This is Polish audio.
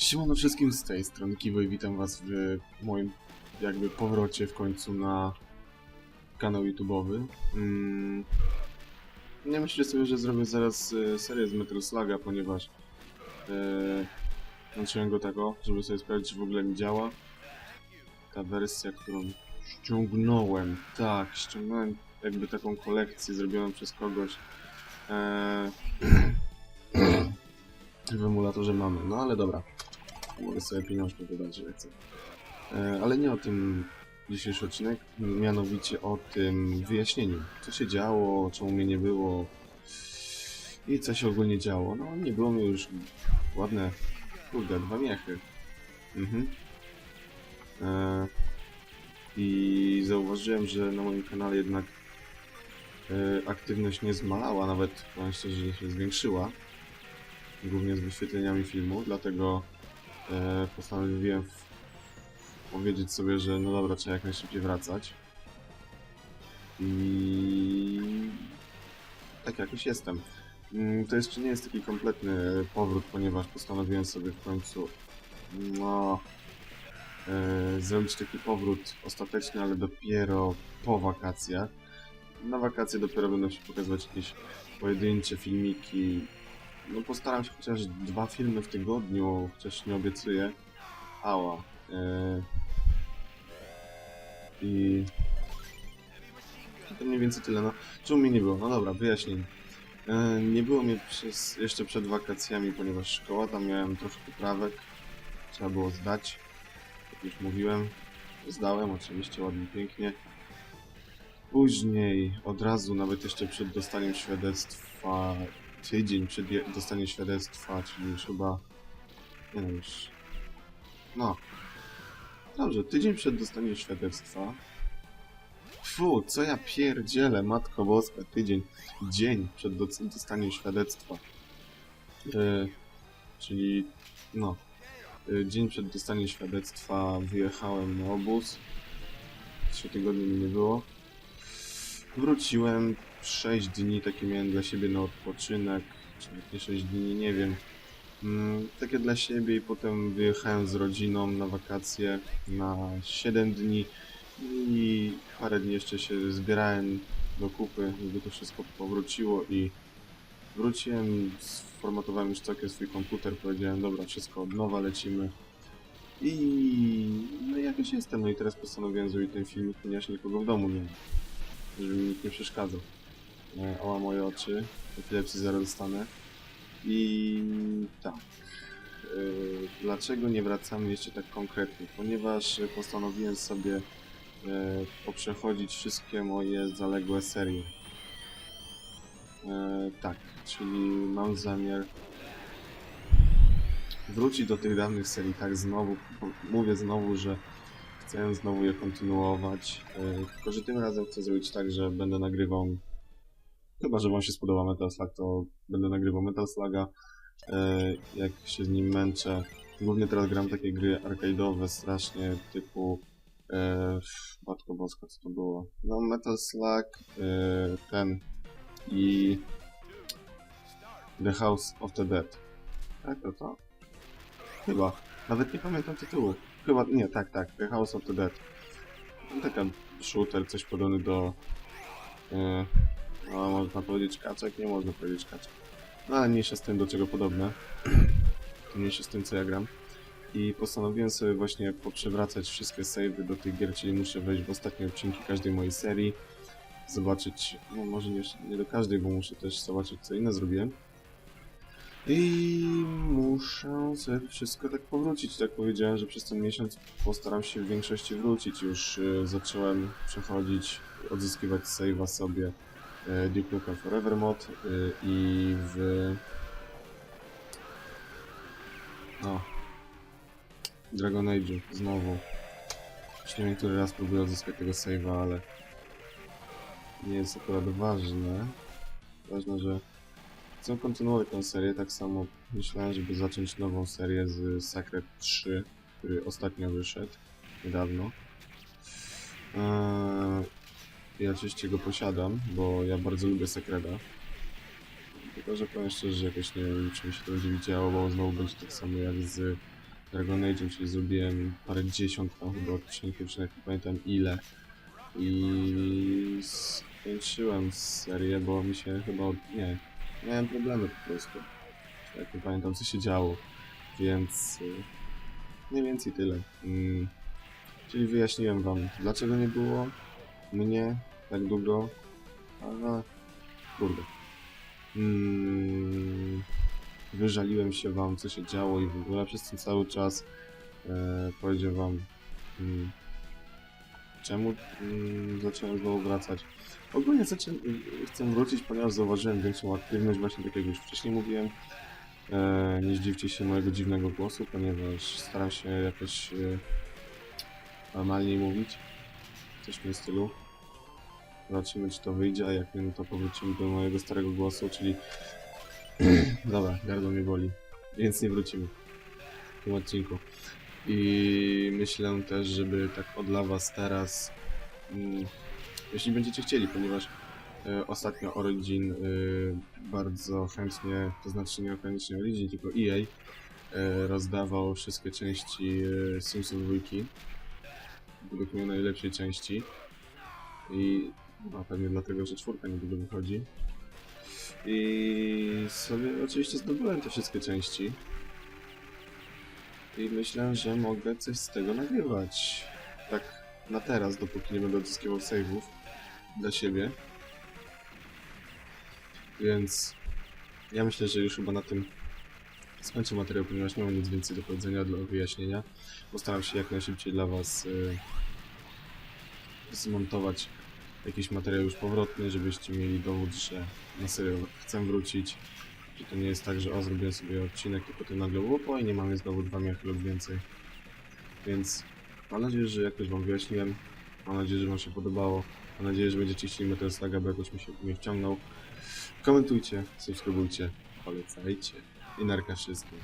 Siemano wszystkim z tej strony Kiwo i witam was w moim jakby powrocie w końcu na kanał YouTube'owy. Mm. Nie myślę sobie, że zrobię zaraz e, serię z Metal Sluga, ponieważ e, włączyłem go tego, żeby sobie sprawdzić, czy w ogóle mi działa. Ta wersja, którą ściągnąłem, tak, ściągnąłem jakby taką kolekcję zrobioną przez kogoś. E, w emulatorze mamy, no ale dobra. Mogę sobie pieniążki dodać, że chcę. E, ale nie o tym dzisiejszy odcinek, mianowicie o tym wyjaśnieniu, co się działo, czemu mnie nie było i co się ogólnie działo. No, nie było mnie już ładne, kurde, dwa miechy. Mhm. E, I zauważyłem, że na moim kanale jednak e, aktywność nie zmalała, nawet powiem szczerze, że się zwiększyła. Głównie z wyświetleniami filmu, dlatego e, postanowiłem powiedzieć sobie, że no dobra, trzeba jak najszybciej wracać. I tak jakoś jestem. Mm, To jeszcze nie jest taki kompletny powrót, ponieważ postanowiłem sobie w końcu no, e, zrobić taki powrót ostateczny, ale dopiero po wakacjach. Na wakacje dopiero będą się pokazywać jakieś pojedyncze filmiki. No postaram się chociaż dwa filmy w tygodniu, chociaż nie obiecuję. Ała. E, I to mniej więcej tyle. No, czemu mnie nie było? No dobra, wyjaśnień. E, Nie było mnie przez, jeszcze przed wakacjami, ponieważ szkoła, tam miałem trochę poprawek. Trzeba było zdać. Jak już mówiłem. Zdałem oczywiście, ładnie, pięknie. Później, od razu, nawet jeszcze przed dostaniem świadectwa, tydzień przed dostaniem świadectwa, czyli już chyba, nie wiem, już, no. Dobrze, tydzień przed dostaniem świadectwa. Fu, co ja pierdzielę, Matko Boska, tydzień, dzień przed dostaniem świadectwa. E, czyli, no, e, dzień przed dostaniem świadectwa wyjechałem na obóz. Trzy tygodnie mi nie było. Wróciłem, 6 dni takie miałem dla siebie na odpoczynek, czy nie 6 dni, nie wiem. Mm, takie dla siebie i potem wyjechałem z rodziną na wakacje na 7 dni i parę dni jeszcze się zbierałem do kupy, żeby to wszystko powróciło i wróciłem, sformatowałem już całkiem swój komputer, powiedziałem dobra, wszystko od nowa lecimy i no jakoś jestem, no i teraz postanowiłem zrobić ten filmik, ponieważ nikogo w domu nie ma, żeby mi nikt nie przeszkadzał. E, Oła moje oczy, epilepsji zaraz dostanę i tak. Yy, Dlaczego nie wracamy jeszcze tak konkretnie? Ponieważ e, postanowiłem sobie e, poprzechodzić wszystkie moje zaległe serie. E, tak, czyli mam zamiar wrócić do tych dawnych serii, tak znowu, mówię znowu, że chcę znowu je kontynuować, e, tylko że tym razem chcę zrobić tak, że będę nagrywał Chyba, że wam się spodoba Metal Slug, to będę nagrywał Metal Sluga. E, jak się z nim męczę. Głównie teraz gram takie gry arcade'owe strasznie, typu e, Matko Boska, co to było? No, Metal Slug, e, ten i The House of the Dead. Tak, to to? Chyba. Nawet nie pamiętam tytułu. Chyba, nie, tak, tak, The House of the Dead. No, Taka shooter, coś podobny do... E, no, można powiedzieć kaczek, nie można powiedzieć kaczek. No ale mniejsza z tym, do czego podobne. mniejsza z tym, co ja gram. I postanowiłem sobie właśnie poprzewracać wszystkie savey do tych gier, czyli muszę wejść w ostatnie odcinki każdej mojej serii. Zobaczyć, no może nie, nie do każdej, bo muszę też zobaczyć, co inne zrobiłem. I muszę sobie wszystko tak powrócić. Tak powiedziałem, że przez ten miesiąc postaram się w większości wrócić. Już y, zacząłem przechodzić, odzyskiwać save'a sobie Duke Nukem Forever mod y, i w no Dragon Age znowu. Już nie raz próbuję odzyskać tego save'a, ale nie jest akurat ważne. Ważne, że chcę kontynuować tę serię, tak samo myślałem, żeby zacząć nową serię z Sacred 3 który ostatnio wyszedł niedawno. Eee, ja oczywiście go posiadam, bo ja bardzo lubię Sekreda. Tylko, że powiem szczerze, że jakoś nie wiem, czy mi się to będzie działo, bo znowu będzie tak samo jak z Dragon Age, czyli zrobiłem parę dziesiąt tam chyba odcinków, czy nie pamiętam ile. I skończyłem serię, bo mi się chyba... od- nie, miałem problemy po prostu. Jak nie pamiętam co się działo, więc mniej więcej tyle. Mm, czyli wyjaśniłem wam, dlaczego nie było mnie tak długo, ale kurde. Mm, wyżaliłem się wam, co się działo i w ogóle przez ten cały czas e, powiedział wam, mm, czemu mm, zacząłem znowu wracać. Ogólnie zaczę... chcę wrócić, ponieważ zauważyłem większą aktywność, właśnie tak jak już wcześniej mówiłem. E, nie zdziwcie się mojego dziwnego głosu, ponieważ staram się jakoś e, normalniej mówić. Coś w tym stylu. Zobaczymy, czy to wyjdzie, a jak nie, no to powrócimy do mojego starego głosu, czyli... Dobra, gardło mnie boli, więc nie wrócimy w tym odcinku. I myślę też, żeby tak od was teraz, mm, jeśli będziecie chcieli, ponieważ e, ostatnio Origin e, bardzo chętnie, to znaczy nie koniecznie Origin, tylko EA e, rozdawał wszystkie części e, Simsów 2 według mnie najlepszej części i no, pewnie dlatego, że czwórka niedługo wychodzi. I sobie oczywiście zdobyłem te wszystkie części. I myślę, że mogę coś z tego nagrywać. Tak na teraz, dopóki nie będę odzyskiwał save'ów dla siebie. Więc ja myślę, że już chyba na tym skończę materiał, ponieważ nie mam nic więcej do powiedzenia, dla wyjaśnienia. Postaram się jak najszybciej dla Was y, zmontować jakiś materiał już powrotny, żebyście mieli dowód, że na serio chcę wrócić. Że to nie jest tak, że o, zrobiłem sobie odcinek i potem nagle łopo i nie mamy znowu dwa miachy lub więcej. Więc mam nadzieję, że jakoś Wam wyjaśniłem. Mam nadzieję, że Wam się podobało. Mam nadzieję, że będziecie chcieli Metal Slaga, bo jakoś mi się nie wciągnął. Komentujcie, subskrybujcie, polecajcie i narka wszystkim.